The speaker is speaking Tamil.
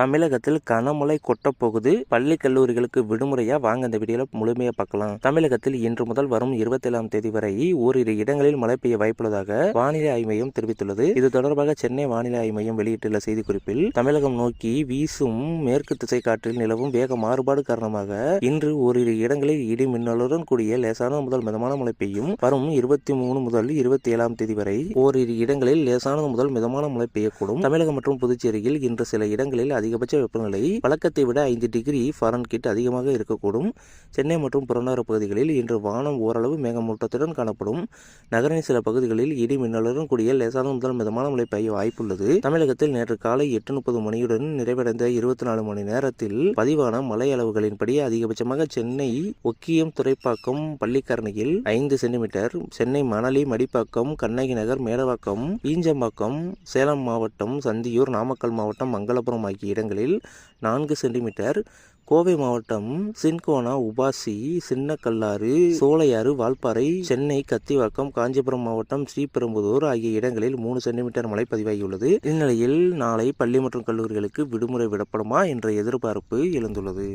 தமிழகத்தில் கனமழை கொட்டப்போகுது பள்ளி கல்லூரிகளுக்கு விடுமுறையா? வாங்க இந்த வீடியோல முழுமையா பார்க்கலாம். தமிழகத்தில் இன்று முதல் வரும் இருபத்தேழாம் தேதி வரை ஓரிரு இடங்களில் மழை பெய்ய வாய்ப்புள்ளதாக வானிலை ஆய்வு மையம் தெரிவித்துள்ளது. இது தொடர்பாக சென்னை வானிலை ஆய்வு மையம் வெளியிட்டுள்ள செய்திக்குறிப்பில் தமிழகம் நோக்கி வீசும் மேற்கு திசை காற்றில் நிலவும் வேக மாறுபாடு காரணமாக இன்று ஓரிரு இடங்களில் இடி மின்னலுடன் கூடிய லேசான முதல் மிதமான மழை பெய்யும். வரும் இருபத்தி மூணு முதல் இருபத்தி ஏழாம் தேதி வரை ஓரிரு இடங்களில் லேசானது முதல் மிதமான மழை பெய்யக்கூடும். தமிழகம் மற்றும் புதுச்சேரியில் இன்று சில இடங்களில் அதிகபட்ச வெப்பநிலை வழக்கத்தை விட ஐந்து டிகிரி ஃபாரன்கிட் அதிகமாக இருக்கக்கூடும். சென்னை மற்றும் புறநகர பகுதிகளில் இன்று வானம் ஓரளவு மேகமூட்டத்துடன் காணப்படும். நகரின் சில பகுதிகளில் இடி மின்னலுடன் கூடிய லேசான முதல் மிதமான மழை பெய்ய வாய்ப்புள்ளது. தமிழகத்தில் நேற்று காலை எட்டு முப்பது மணியுடன் நிறைவடைந்த இருபத்தி நாலு மணி நேரத்தில் பதிவான மழை அளவுகளின்படி அதிகபட்சமாக சென்னை ஒக்கியம் துறைப்பாக்கம் பள்ளிக்கரணையில் ஐந்து சென்டிமீட்டர் சென்னை மணலி மடிப்பாக்கம் கண்ணகி நகர் மேடவாக்கம் ஈஞ்சம்பாக்கம் சேலம் மாவட்டம் சந்தியூர் நாமக்கல் மாவட்டம் மங்களபுரம் ஆகிய இடங்களில் நான்கு சென்டிமீட்டர். கோவை மாவட்டம் சின்கோனா உபாசி சின்னக்கல்லாறு சோலையாறு வால்பாறை சென்னை கத்திவாக்கம் காஞ்சிபுரம் மாவட்டம் ஸ்ரீபெரும்புதூர் ஆகிய இடங்களில் மூணு சென்டிமீட்டர் மழை பதிவாகியுள்ளது. இந்நிலையில் நாளை பள்ளி மற்றும் கல்லூரிகளுக்கு விடுமுறை விடப்படுமா என்ற எதிர்பார்ப்பு எழுந்துள்ளது.